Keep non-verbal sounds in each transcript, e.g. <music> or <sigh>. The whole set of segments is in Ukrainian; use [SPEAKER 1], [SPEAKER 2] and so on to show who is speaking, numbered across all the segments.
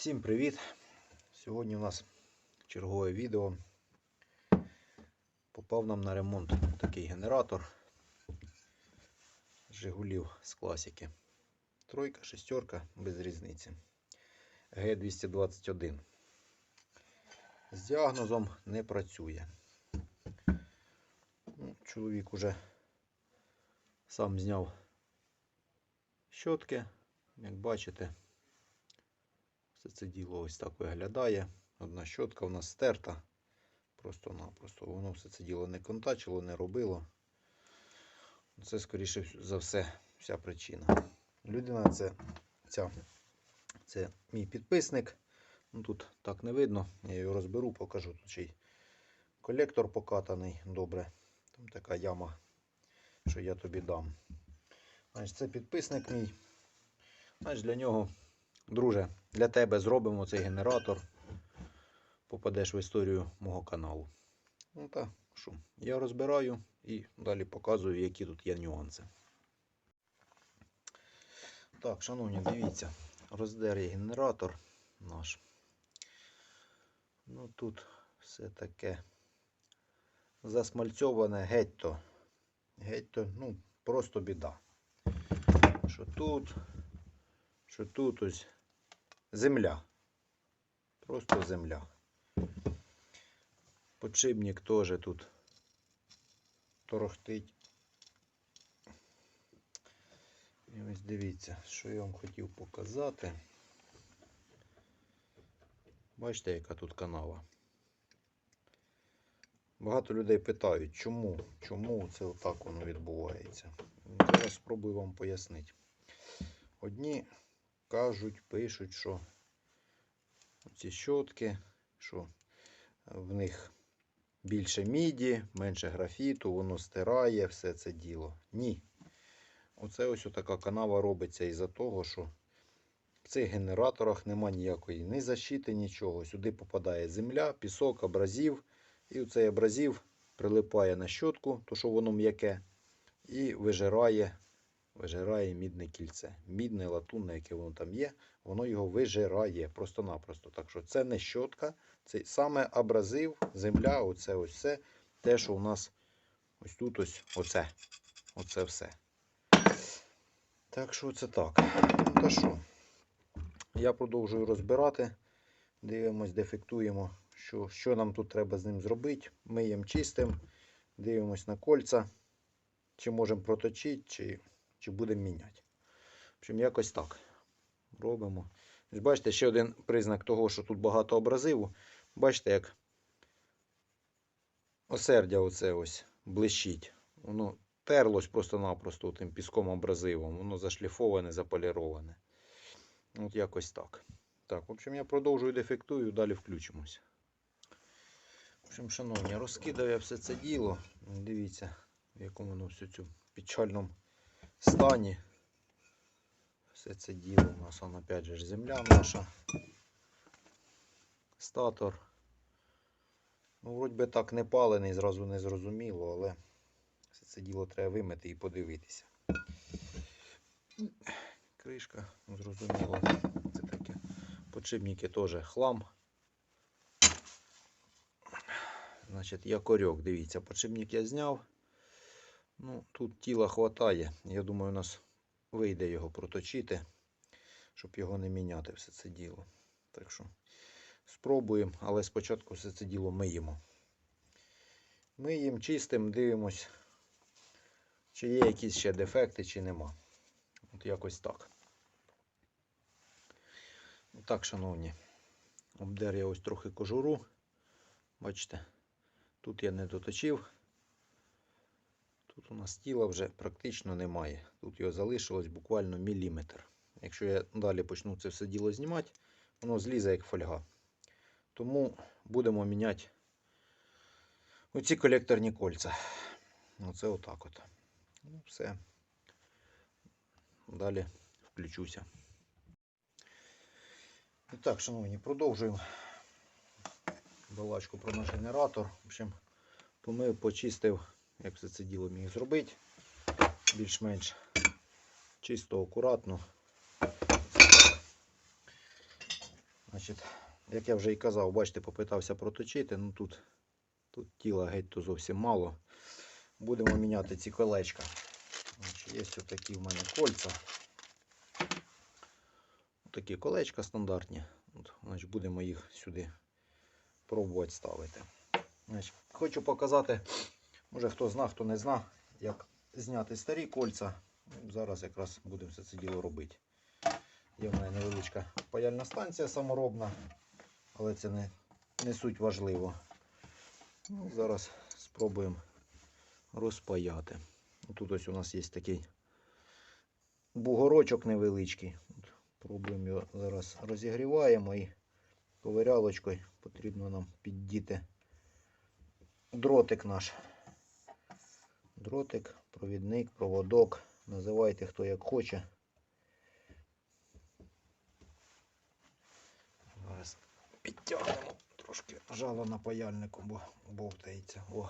[SPEAKER 1] Всім привіт! Сьогодні у нас чергове відео. Попав нам на ремонт такий генератор Жигулів з класики. Тройка, шестерка, без різниці. Г221. З діагнозом не працює. Ну, чоловік уже сам зняв щотки, як бачите. Все це діло ось так виглядає. Одна щотка у нас стерта. Просто-напросто. Воно все це діло не контачило, не робило. Це, скоріше за все, вся причина. Людина це, ця, це мій підписник. Ну, Тут так не видно. Я його розберу, покажу. Тут ще й колектор покатаний добре. Там така яма, що я тобі дам. Значить, це підписник мій. Значить, для нього Друже, для тебе зробимо цей генератор. Попадеш в історію мого каналу. Ну так, що, я розбираю і далі показую, які тут є нюанси. Так, шановні, дивіться, роздер є генератор наш. Ну тут все таке засмальцьоване геть-то. Геть-то, ну, просто біда. Що тут, що тут ось земля. Просто земля. Подшипник теж тут торохтить. І ось дивіться, що я вам хотів показати. Бачите, яка тут канава. Багато людей питають, чому, чому це отак воно відбувається. Зараз спробую вам пояснити. Одні кажуть, пишуть, що ці щотки, що в них більше міді, менше графіту, воно стирає все це діло. Ні. Оце ось така канава робиться із-за того, що в цих генераторах нема ніякої ні защити, нічого. Сюди попадає земля, пісок, абразів. І цей абразів прилипає на щотку, то що воно м'яке, і вижирає вижирає мідне кільце. Мідне, латунне, яке воно там є, воно його вижирає просто-напросто. Так що це не щотка, це саме абразив, земля, оце ось все. Те, що у нас ось тут ось оце. Оце все. Так що це так. Ну та що? Я продовжую розбирати. Дивимось, дефектуємо, що, що нам тут треба з ним зробити. Миємо чистим, дивимось на кольця. Чи можемо проточити, чи чи будемо міняти. В общем, якось так. Робимо. Бачите, ще один признак того, що тут багато абразиву. Бачите, як осердя оце ось блищить. Воно терлось просто-напросто тим піском абразивом. Воно зашліфоване, заполіроване. От якось так. Так, в общем, я продовжую дефектую, далі включимось. В общем, шановні, розкидав я все це діло. Дивіться, в якому воно все цю печальному стані. Все це діло у нас, он, опять же, земля наша. Статор. Ну, вроді би так не палений, зразу не зрозуміло, але все це діло треба вимити і подивитися. Кришка, ну, зрозуміло, це таке. Подшипники теж хлам. Значить, якорьок, дивіться, подшипник я зняв. Ну, Тут тіла хватає. Я думаю, у нас вийде його проточити, щоб його не міняти все це діло. Так що спробуємо, але спочатку все це діло миємо. Миємо, чистимо, дивимось, чи є якісь ще дефекти, чи нема. От якось так. Так, шановні, обдер я ось трохи кожуру. Бачите, тут я не доточив. Тут у нас тіла вже практично немає. Тут його залишилось буквально міліметр. Якщо я далі почну це все діло знімати, воно злізе як фольга. Тому будемо міняти оці колекторні кольця. Оце отак от. Ну, все. Далі включуся. І так, шановні, продовжуємо балачку про наш генератор. В общем, помив, почистив як все це діло міг зробити. Більш-менш чисто, акуратно. Значить, як я вже і казав, бачите, попитався проточити, ну тут, тут тіла геть то зовсім мало. Будемо міняти ці колечка. Значить, є ось такі в мене кольця. Такі колечка стандартні. От, значить, будемо їх сюди пробувати ставити. Значить, хочу показати, може хто зна, хто не зна, як зняти старі кольця. Ну, Зараз якраз будемо все це діло робити. Є в мене невеличка паяльна станція саморобна, але це не, не суть важливо. Ну, зараз спробуємо розпаяти. Тут ось у нас є такий бугорочок невеличкий. Пробуємо його зараз розігріваємо і ковирялочкою потрібно нам піддіти дротик наш. Дротик, провідник, проводок. Називайте хто як хоче. Зараз підтягнемо трошки жало на паяльнику, бо бовтається. О.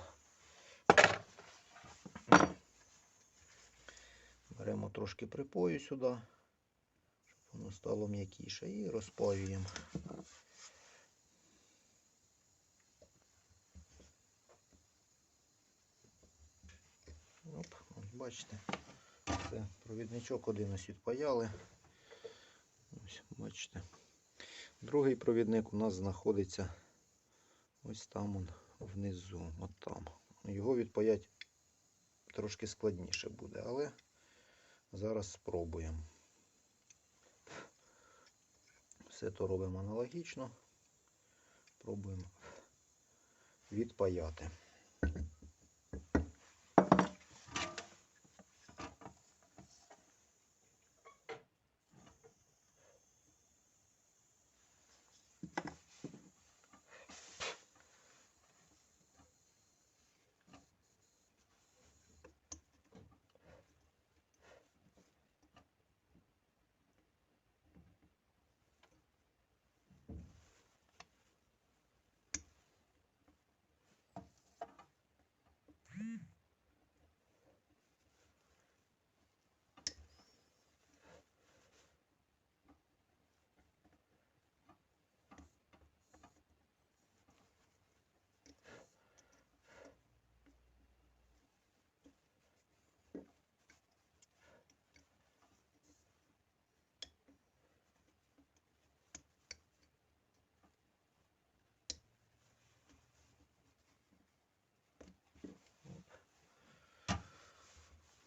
[SPEAKER 1] Беремо трошки припою сюди, щоб воно стало м'якіше і розпаюємо. Оп, ось бачите, це провідничок один ось відпаяли. Ось, бачите. Другий провідник у нас знаходиться ось там он, внизу, от там. Його відпаять трошки складніше буде, але зараз спробуємо. Все то робимо аналогічно. Пробуємо відпаяти.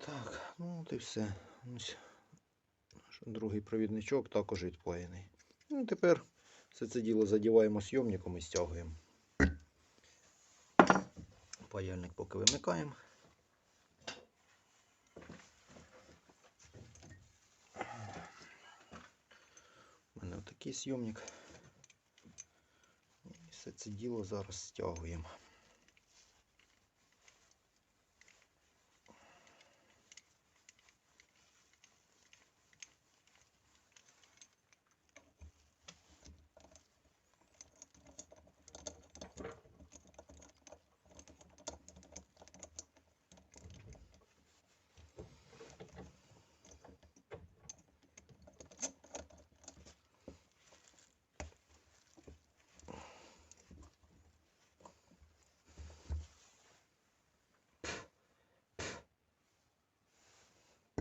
[SPEAKER 1] Так, ну от і все. Ось другий провідничок також відпаяний. Ну, тепер все це діло задіваємо сйомником і стягуємо. Паяльник поки вимикаємо. У мене отакий сйомник. І все це діло зараз стягуємо.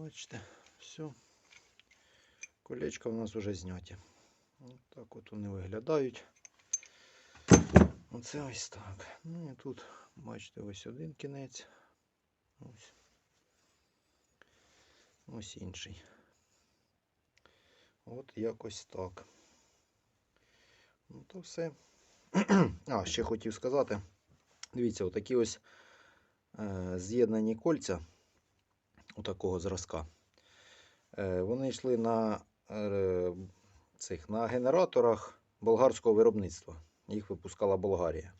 [SPEAKER 1] Бачите, все. Колечка у нас вже зняті. Ось так от вони виглядають. Оце ось так. Ну і тут, бачите, ось один кінець. Ось. Ось інший. От якось так. Ну то все. <clears throat> А, ще хотів сказати. Дивіться, отакі ось е, з'єднані кольця. Такого зразка. Е, Вони йшли на, е, цих, на генераторах болгарського виробництва. Їх випускала Болгарія.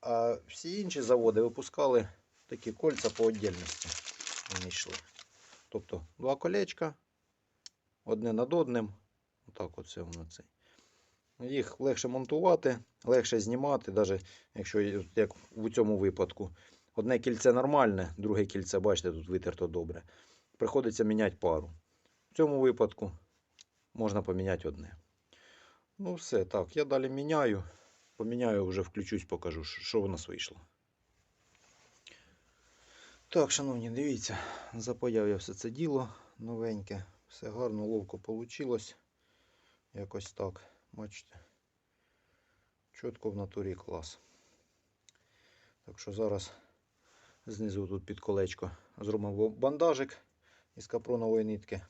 [SPEAKER 1] А всі інші заводи випускали такі кольця по віддільності. Вони йшли. Тобто два колечка, одне над одним. Отак оце воно цей. Їх легше монтувати, легше знімати, навіть якщо як в цьому випадку. Одне кільце нормальне, друге кільце, бачите, тут витерто добре. Приходиться міняти пару. В цьому випадку можна поміняти одне. Ну, все, так, я далі міняю. Поміняю, вже включусь, покажу, що в нас вийшло. Так, шановні, дивіться, запаяв я все це діло новеньке. Все гарно, ловко вийшло. Якось так. Бачите. Чітко в натурі клас. Так що зараз знизу тут під колечко зробимо бандажик із капронової нитки.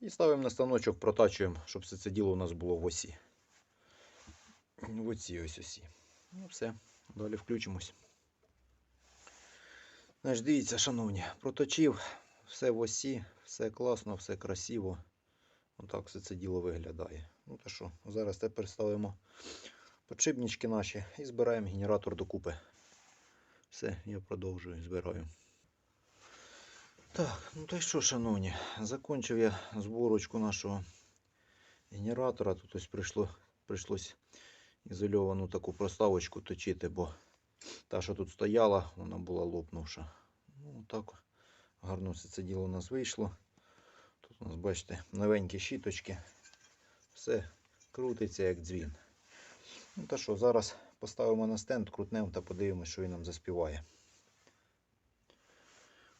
[SPEAKER 1] І ставимо на станочок, протачуємо, щоб все це діло у нас було в осі. В оці ось осі. Ну все, далі включимось. Значить, дивіться, шановні, проточив, все в осі, все класно, все красиво. Отак все це діло виглядає. Ну та що, зараз тепер ставимо подшипнички наші і збираємо генератор докупи. Все, я продовжую, збираю. Так, ну та й що, шановні, закончив я зборочку нашого генератора. Тут ось прийшло, прийшлось ізольовану таку проставочку точити, бо та, що тут стояла, вона була лопнувша. Ну, так гарно все це діло у нас вийшло. Тут у нас, бачите, новенькі щіточки. Все крутиться як дзвін. Ну та що, зараз поставимо на стенд, крутнемо та подивимося, що він нам заспіває.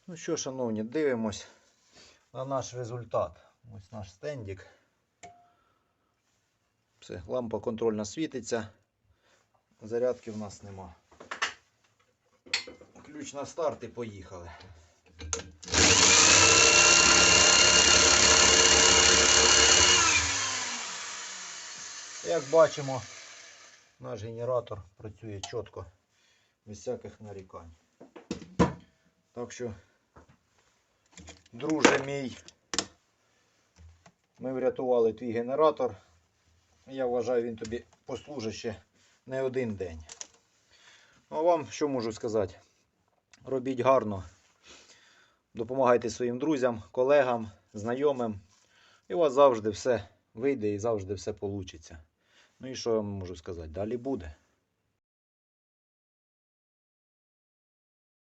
[SPEAKER 1] Ну що, шановні, дивимось на наш результат. Ось наш стендик. Все, лампа контрольна світиться. Зарядки в нас нема. Ключ на старт і поїхали. Як бачимо, наш генератор працює чітко, без всяких нарікань. Так що, друже мій, ми врятували твій генератор. Я вважаю, він тобі послужить ще не один день. Ну, а вам що можу сказати? Робіть гарно. Допомагайте своїм друзям, колегам, знайомим. І у вас завжди все вийде і завжди все вийде. Ну і що я можу сказати? Далі буде.